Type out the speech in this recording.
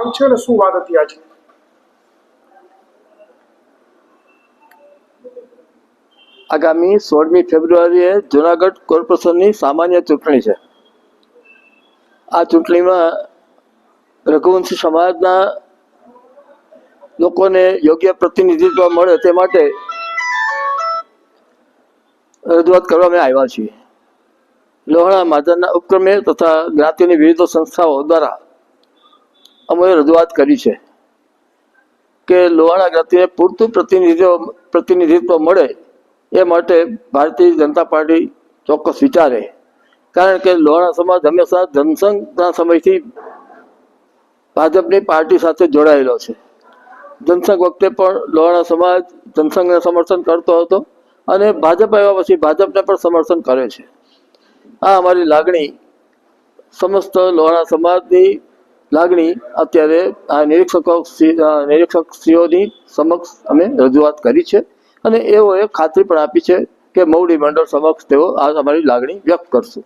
કારણ છે અને શું વાત હતી આજે? આગામી સોળમી ફેબ્રુઆરીએ જુનાગઢ કોર્પોરેશનની સામાન્ય ચૂંટણી છે. આ ચૂંટણીમાં રઘુવંશી સમાજના લોકોને યોગ્ય પ્રતિનિધિત્વ મળે તે માટે રજૂઆત કરવા અમે આવ્યા છીએ. લોહાણા માધરના ઉપક્રમે તથા જ્ઞાતિની વિવિધ સંસ્થાઓ દ્વારા અમે રજૂઆત કરી છે કે લોહાણા જ્ઞાતિને પૂરતું પ્રતિનિધિત્વ પ્રતિનિધિત્વ મળે એ માટે ભારતીય જનતા પાર્ટી ચોક્કસ વિચારે. કારણ કે લોહાણા સમાજ હંમેશા જનસંઘના સમયથી ભાજપની પાર્ટી સાથે જોડાયેલો છે. જનસંઘ વખતે પણ લોહાણા સમાજ જનસંઘને સમર્થન કરતો હતો અને ભાજપ આવ્યા પછી ભાજપને પણ સમર્થન કરે છે. આ અમારી લાગણી સમસ્ત લોહાણા સમાજની લાગણી અત્યારે આ નિરીક્ષકો નિરીક્ષકશ્રીઓની સમક્ષ અમે રજૂઆત કરી છે અને એઓએ ખાતરી પણ આપી છે કે મૌડી મંડળ સમક્ષ તેઓ આ અમારી લાગણી વ્યક્ત કરશે.